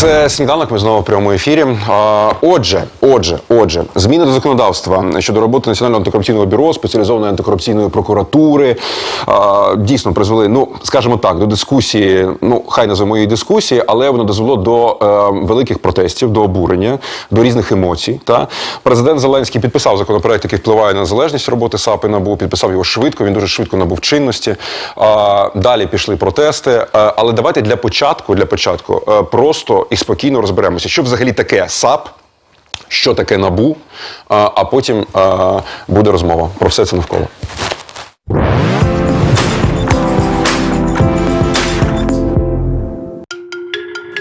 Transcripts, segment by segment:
Це сніданок. Ми знову в прямому ефірі. Отже, отже, отже, зміни до законодавства щодо роботи Національного антикорупційного бюро, спеціалізованої антикорупційної прокуратури дійсно призвели, ну скажімо так, до дискусії. Ну хай називаємо її дискусії, але воно дозвело до е, великих протестів, до обурення, до різних емоцій. Та президент Зеленський підписав законопроект, який впливає на незалежність роботи САП і НАБУ, підписав його швидко. Він дуже швидко набув чинності. Далі пішли протести. Е, але давайте для початку, для початку, е, просто і спокійно розберемося, що взагалі таке САП, що таке НАБУ, а, потім буде розмова про все це навколо.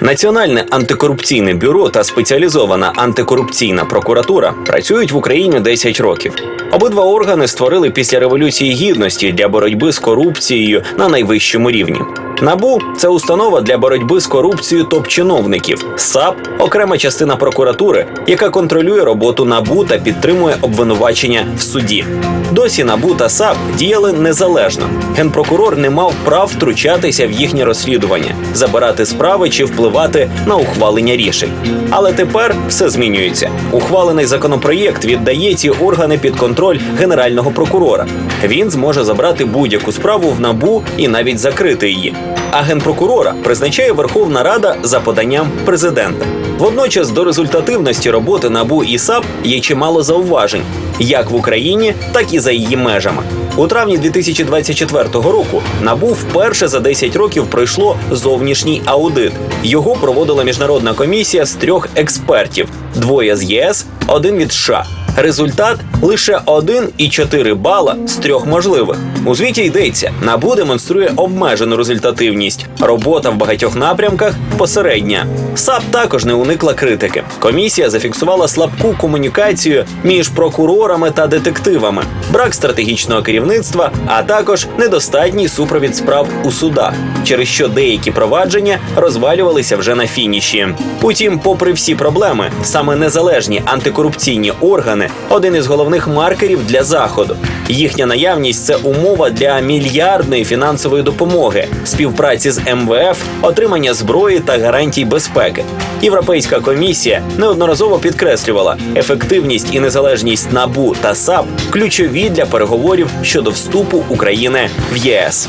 Національне антикорупційне бюро та спеціалізована антикорупційна прокуратура працюють в Україні 10 років. Обидва органи створили після революції гідності для боротьби з корупцією на найвищому рівні. Набу це установа для боротьби з корупцією топ-чиновників. САП окрема частина прокуратури, яка контролює роботу набу та підтримує обвинувачення в суді. Досі набу та САП діяли незалежно. Генпрокурор не мав прав втручатися в їхнє розслідування, забирати справи чи впливати на ухвалення рішень. Але тепер все змінюється. Ухвалений законопроєкт віддає ці органи під контроль генерального прокурора. Він зможе забрати будь-яку справу в набу і навіть закрити її. А генпрокурора призначає Верховна Рада за поданням президента. Водночас до результативності роботи НАБУ і САП є чимало зауважень, як в Україні, так і за її межами. У травні 2024 року НАБУ вперше за 10 років пройшло зовнішній аудит. Його проводила міжнародна комісія з трьох експертів: двоє з ЄС, один від США. Результат лише 1,4 бала з трьох можливих. У звіті йдеться, НАБУ демонструє обмежену результативність. Робота в багатьох напрямках посередня. САП також не уникла критики. Комісія зафіксувала слабку комунікацію між прокурорами та детективами, брак стратегічного керівництва, а також недостатній супровід справ у судах, через що деякі провадження розвалювалися вже на фініші. Утім, попри всі проблеми, саме незалежні антикорупційні органи один із головних маркерів для заходу. Їхня наявність це умова для мільярдної фінансової допомоги, співпраці з МВФ, отримання зброї та гарантій безпеки. Європейська комісія неодноразово підкреслювала, ефективність і незалежність НАБУ та САП ключові для переговорів щодо вступу України в ЄС.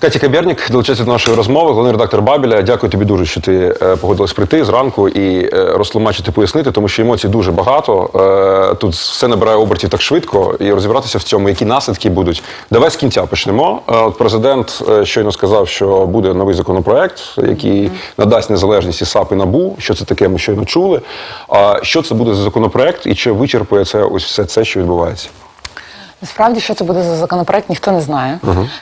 Катя Кабєрнік долучається до нашої розмови, головний редактор Бабіля. Дякую тобі дуже, що ти е, погодилась прийти зранку і е, розтлумачити, пояснити, тому що емоцій дуже багато. Е, Тут все набирає обертів так швидко, і розібратися в цьому, які наслідки будуть. Давай з кінця почнемо. От президент щойно сказав, що буде новий законопроект, який надасть незалежність і САП і НАБУ. Що це таке? Ми щойно чули. А що це буде за законопроект, і чи вичерпує це ось все це, що відбувається? Насправді, що це буде за законопроект, ніхто не знає.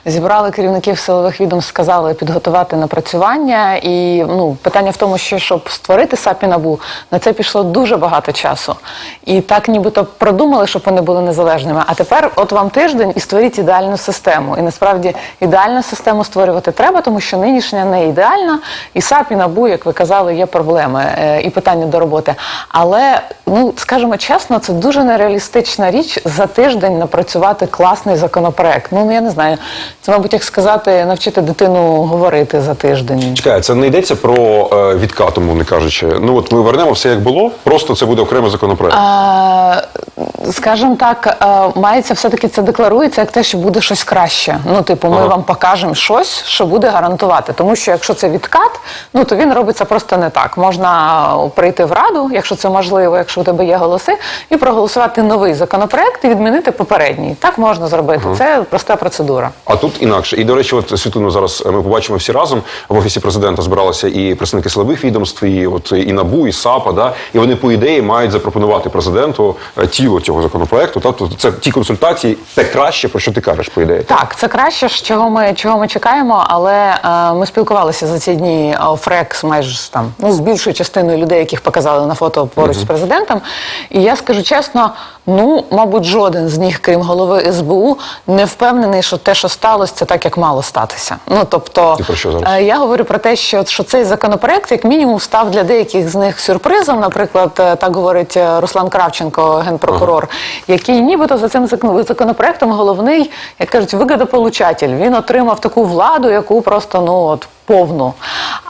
Зібрали керівників силових відомств, сказали підготувати напрацювання. І ну, питання в тому, що щоб створити САП і НАБУ, на це пішло дуже багато часу. І так нібито продумали, щоб вони були незалежними. А тепер, от вам тиждень і створіть ідеальну систему. І насправді ідеальну систему створювати треба, тому що нинішня не ідеальна. І САП і НАБУ, як ви казали, є проблеми е, і питання до роботи. Але, ну скажімо чесно, це дуже нереалістична річ за тиждень напрацювати класний законопроект. Ну я не знаю. Це, мабуть, як сказати, навчити дитину говорити за тиждень. Чекай, це не йдеться про е, відкат, умовно кажучи. Ну от ми вернемо все як було, просто це буде окремий законопроект. А, скажімо так, е, мається все-таки це декларується як те, що буде щось краще. Ну, типу, ми Ага. вам покажемо щось, що буде гарантувати. Тому що якщо це відкат, ну то він робиться просто не так. Можна прийти в раду, якщо це можливо, якщо у тебе є голоси, і проголосувати новий законопроект і відмінити попередній. Так можна зробити. Це проста процедура. А тут інакше. І до речі, от світлину зараз ми побачимо всі разом. В офісі президента збиралися і представники силових відомств, і от і набу, і САПа. Да, і вони по ідеї мають запропонувати президенту е, тіло цього законопроекту. Тобто це ті консультації, те краще про що ти кажеш, по ідеї. Так, це краще, чого ми чого ми чекаємо, але е, ми спілкувалися за ці дні е, Фрекс майже там ну з більшою частиною людей, яких показали на фото поруч з президентом. І я скажу чесно, ну мабуть, жоден з них, крім голови СБУ, не впевнений, що те, що сталося, це так, як мало статися. Ну тобто, Ти про що зараз? е, я говорю про те, що, що цей законопроект, як мінімум, став для деяких з них сюрпризом. Наприклад, е, так говорить е, Руслан Кравченко, генпрокурор, генпрокурор, який нібито за цим зак- законопроектом головний, як кажуть, вигодополучатель. Він отримав таку владу, яку просто ну от повну.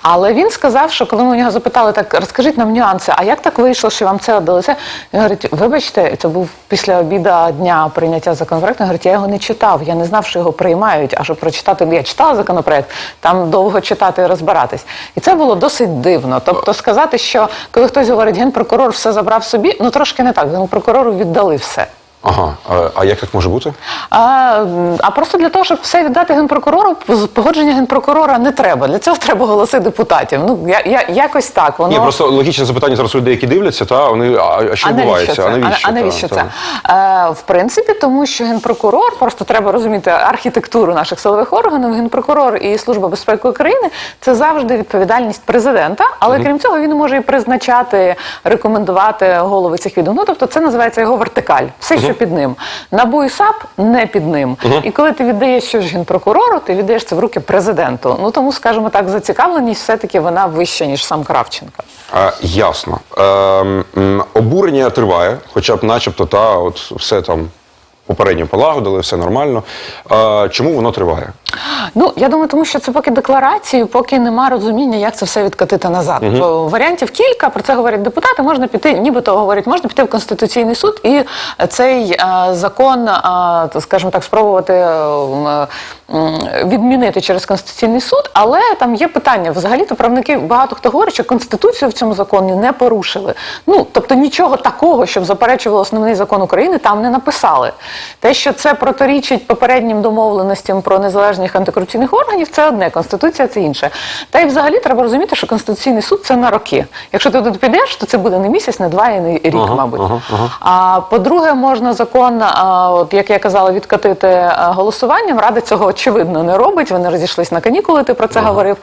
Але він сказав, що коли ми у нього запитали, так розкажіть нам нюанси, а як так вийшло, що вам це це? Він говорить, вибачте, це був після обіда дня прийняття законопроекту. Він говорить, я його не читав, я не знав, що його приймають. А щоб прочитати, я читала законопроект, там довго читати і розбиратись. І це було досить дивно. Тобто сказати, що коли хтось говорить, генпрокурор все забрав собі, ну трошки не так. Генпрокурору віддали все. Ага. А, а як так може бути? А, а просто для того, щоб все віддати генпрокурору, погодження генпрокурора не треба. Для цього треба голоси депутатів. Ну я, я якось так. Воно Ні, просто логічне запитання зараз людей, які дивляться, та вони а, а що а відбувається? навіщо це? А, а навіщо Та, це? та. Е, в принципі, тому що генпрокурор, просто треба розуміти архітектуру наших силових органів. Генпрокурор і Служба безпеки України це завжди відповідальність президента. Але крім цього, він може і призначати, рекомендувати голови цих відомств. Ну тобто, це називається його вертикаль. Все, що під ним. НАБУ і САП не під ним. І коли ти віддаєш щось генпрокурору, ти віддаєш це в руки президенту. Ну тому, скажімо так, зацікавленість все-таки вона вища ніж сам Кравченко. Е, ясно. Е, обурення триває, хоча б начебто та от все там попередньо полагодили, все нормально. Чому воно триває? Ну я думаю, тому що це поки декларації, поки нема розуміння, як це все відкатити назад. Бо варіантів кілька про це говорять депутати. Можна піти, нібито говорять, можна піти в конституційний суд і цей е, закон, е, скажімо так, спробувати е, м, відмінити через конституційний суд. Але там є питання. Взагалі, то правники багато хто говорить, що конституцію в цьому законі не порушили. Ну тобто нічого такого, щоб заперечувало основний закон України, там не написали. Те, що це протирічить попереднім домовленостям про незалежних антикорупційних органів, це одне, конституція це інше. Та й взагалі треба розуміти, що конституційний суд це на роки. Якщо ти туди підеш, то це буде не місяць, не два і не рік, Ага, мабуть. ага, ага. А по-друге, можна закон, а, от як я казала, відкатити голосуванням. Рада цього очевидно не робить. Вони розійшлись на канікули. Ти про це говорив.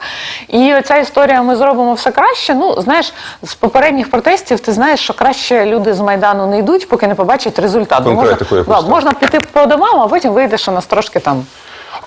І ця історія ми зробимо все краще. Ну знаєш, з попередніх протестів ти знаєш, що краще люди з майдану не йдуть, поки не побачать результат. Можна, да, можна піти по домам, а потім вийде, що нас трошки там.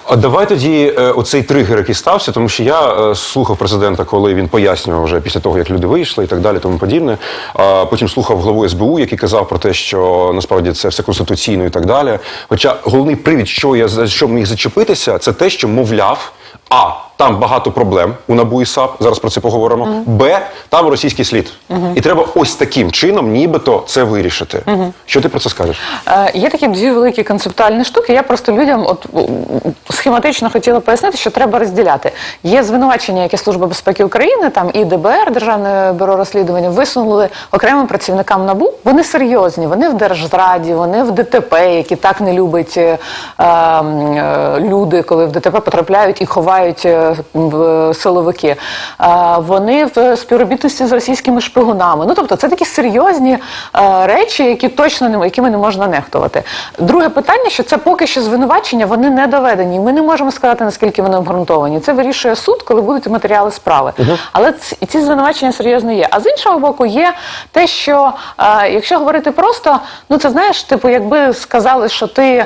А давай тоді е, оцей тригер, який стався, тому що я е, слухав президента, коли він пояснював вже після того, як люди вийшли і так далі, тому подібне. А потім слухав главу СБУ, який казав про те, що насправді це все конституційно і так далі. Хоча головний привід, що я за що міг зачепитися, це те, що мовляв. А там багато проблем у НАБУ і САП. Зараз про це поговоримо. Б там російський слід, і треба ось таким чином, нібито це вирішити. Що ти про це скажеш? Е, Є такі дві великі концептуальні штуки. Я просто людям от схематично хотіла пояснити, що треба розділяти. Є звинувачення, яке Служба безпеки України, там і ДБР, Державне бюро розслідування, висунули окремим працівникам НАБУ. Вони серйозні, вони в Держзраді, вони в ДТП, які так не люблять е, е, люди, коли в ДТП потрапляють і ховають е, силовики. Е, вони в співробітності з російськими шпигунами. Ну тобто, це такі серйозні е, речі, які точно не якими не можна нехтувати. Друге питання, що це поки що звинувачення, вони не доведені. Ми не можемо сказати наскільки вони обґрунтовані. Це вирішує суд, коли будуть матеріали справи. Але ц- і ці звинувачення серйозно є. А з іншого боку, є те, що е, якщо говорити просто, ну це знаєш, типу, якби сказали, що ти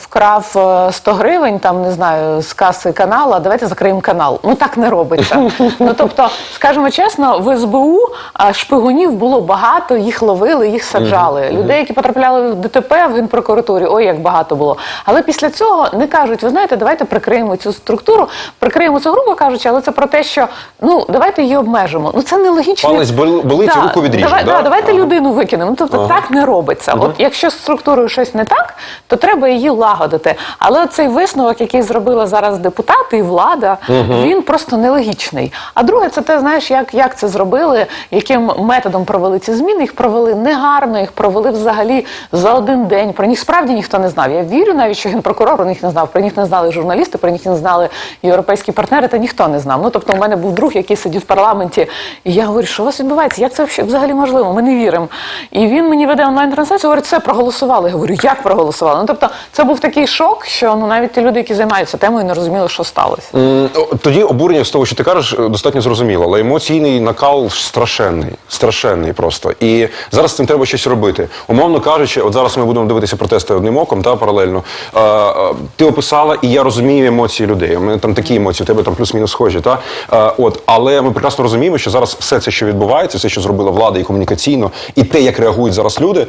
вкрав е, 100 гривень, там не знаю, з каси каналу, давайте закриємо канал. Ну так не робиться. Ну тобто, скажімо чесно, в СБУ шпигунів було багато, їх ловили, їх саджали. Людей, які потрапляли в ДТП в генпрокуратурі, ой, як багато було. Але після цього не кажуть, ви знаєте, давайте прикриємо цю структуру, прикриємо це грубо кажучи, але це про те, що ну давайте її обмежимо. Ну це нелогічно. Палець бол- болить, руку відріжемо, Давай, да? да, давайте людину викинемо. Ну, тобто так не робиться. От якщо з структурою щось не так, то треба її лагодити. Але цей висновок, який зробила зараз депутати і влада, він просто нелогічний. А друге, це те, знаєш, як, як це зробили, яким методом провели ці зміни. Їх провели негарно, їх провели взагалі за один день. Про них справді ніхто не знав. Я вірю навіть, що генпрокурор про них не знав. Про них не знали журналісти, про них не знали європейські партнери, та ніхто не знав. Ну тобто, у мене був друг, який сидів в парламенті, і я говорю, що у вас відбувається? Як це взагалі- можливо? Ми не віримо. І він мені веде онлайн-трансляцію, говорить, все проголосували. Я говорю, як проголосували? Ну тобто, це був такий шок, що ну навіть ті люди, які займаються темою, не розуміли, що сталося. М, Тоді обурення з того, що ти кажеш, достатньо зрозуміло, але емоційний накал страшенний, страшенний просто. І зараз з цим треба щось робити. Умовно кажучи, от зараз ми будемо дивитися протести одним оком, та паралельно. Е, е, ти описала, і я розумію емоції людей. У мене там такі емоції, у тебе там плюс-мінус схожі. Та? Е, от, але ми прекрасно розуміємо, що зараз все це, що відбувається, все, що зробила влада і комунікаційно, і те, як реагують зараз люди,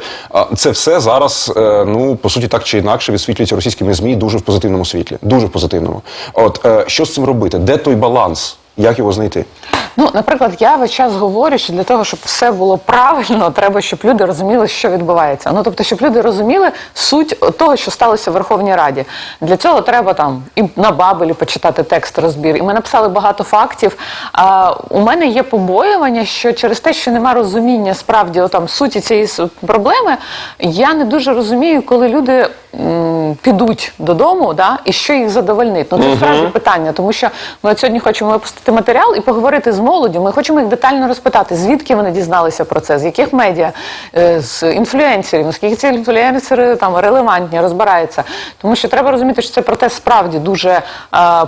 це все зараз, ну по суті, так чи інакше висвітлюється російськими змі дуже в позитивному світлі. Дуже в позитивному. От що з цим робити? Де той баланс? Як його знайти? Ну, наприклад, я весь час говорю, що для того, щоб все було правильно, треба, щоб люди розуміли, що відбувається. Ну тобто, щоб люди розуміли суть того, що сталося в Верховній Раді. Для цього треба там і на Бабелі почитати текст розбір. І ми написали багато фактів. А у мене є побоювання, що через те, що нема розуміння справді там суті цієї проблеми, я не дуже розумію, коли люди м, підуть додому, да, і що їх задовольнить. Ну це справді питання, тому що ми от сьогодні хочемо випустити матеріал і поговорити з молоддю. Ми хочемо їх детально розпитати, звідки вони дізналися про це, з яких медіа, е, з інфлюенсерів, наскільки ці інфлюенсери там релевантні, розбираються. Тому що треба розуміти, що це протест справді дуже е,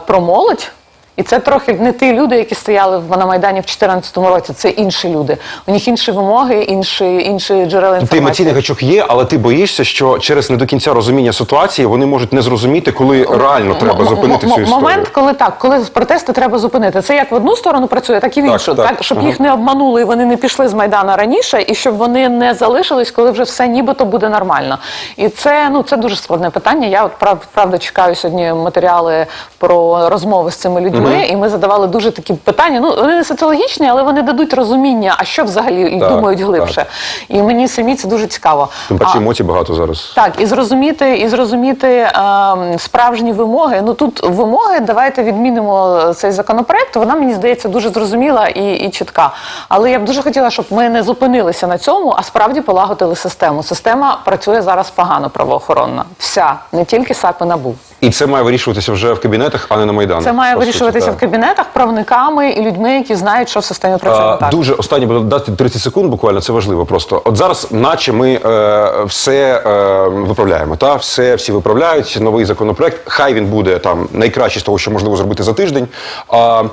про молодь. І це трохи не ті люди, які стояли на Майдані в 2014 році. Це інші люди. У них інші вимоги, інші, інші джерела Ти емоційний гачок є, але ти боїшся, що через не до кінця розуміння ситуації вони можуть не зрозуміти, коли реально треба зупинити цю історію. Момент, коли так, коли протести треба зупинити. Це як в одну сторону працює, так і в іншу. так. Так, щоб Ага. їх не обманули і вони не пішли з Майдана раніше, і щоб вони не залишились, коли вже все нібито буде нормально. І це ну це дуже складне питання. Я от правда чекаю сьогодні матеріали про розмови з цими людьми, і ми задавали дуже такі питання. Ну вони не соціологічні, але вони дадуть розуміння, а що взагалі Так, думають глибше. так. І мені самі це дуже цікаво. Тим паче емоцій багато зараз. так, і зрозуміти, і зрозуміти ем, справжні вимоги. Ну тут вимоги, давайте відмінимо цей законопроект. Вона мені здається дуже зрозуміла і, і чітка. Але я б дуже хотіла, щоб ми не зупинилися на цьому, а справді полагодили систему. Система працює зараз погано правоохоронна. Вся, не тільки САП і НАБУ. І це має вирішуватися вже в кабінетах, а не на майданах. Це має вирішуватися так. в кабінетах правниками і людьми, які знають, що в системі працює не так. Дуже останні буде дати 30 секунд, буквально це важливо. Просто от зараз, наче ми е, все е, виправляємо. Та все всі виправляють. Новий законопроект. Хай він буде там найкраще з того, що можливо зробити за тиждень. А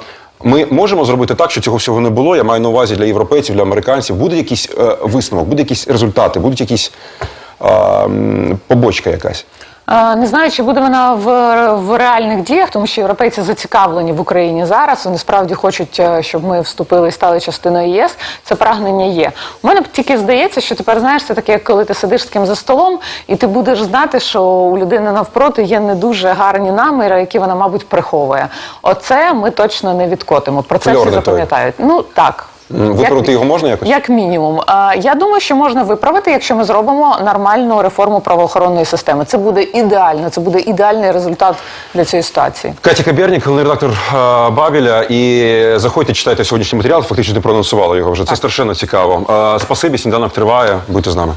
ми можемо зробити так, що цього всього не було. Я маю на увазі для європейців, для американців. Буде якийсь е, висновок, буде якісь результати, будуть якісь е, побочка якась. Е, Не знаю, чи буде вона в, в реальних діях, тому що європейці зацікавлені в Україні зараз. Вони справді хочуть, е, щоб ми вступили і стали частиною ЄС. Це прагнення є. У мене тільки здається, що тепер знаєш, це таке, як коли ти сидиш з ким за столом, і ти будеш знати, що у людини навпроти є не дуже гарні наміри, які вона, мабуть, приховує. Оце ми точно не відкотимо. Про це всі запам'ятають. Ну так. М, Виправити його можна якось? як мінімум, Е, я думаю, що можна виправити, якщо ми зробимо нормальну реформу правоохоронної системи. Це буде ідеально, це буде ідеальний результат для цієї ситуації. Катя Кабєрнік, головний редактор е, Бабеля. І заходьте, читайте сьогоднішній матеріал. Фактично ти проанонсувала його вже. Це страшенно цікаво. Е, спасибі, сніданок триває. Будьте з нами.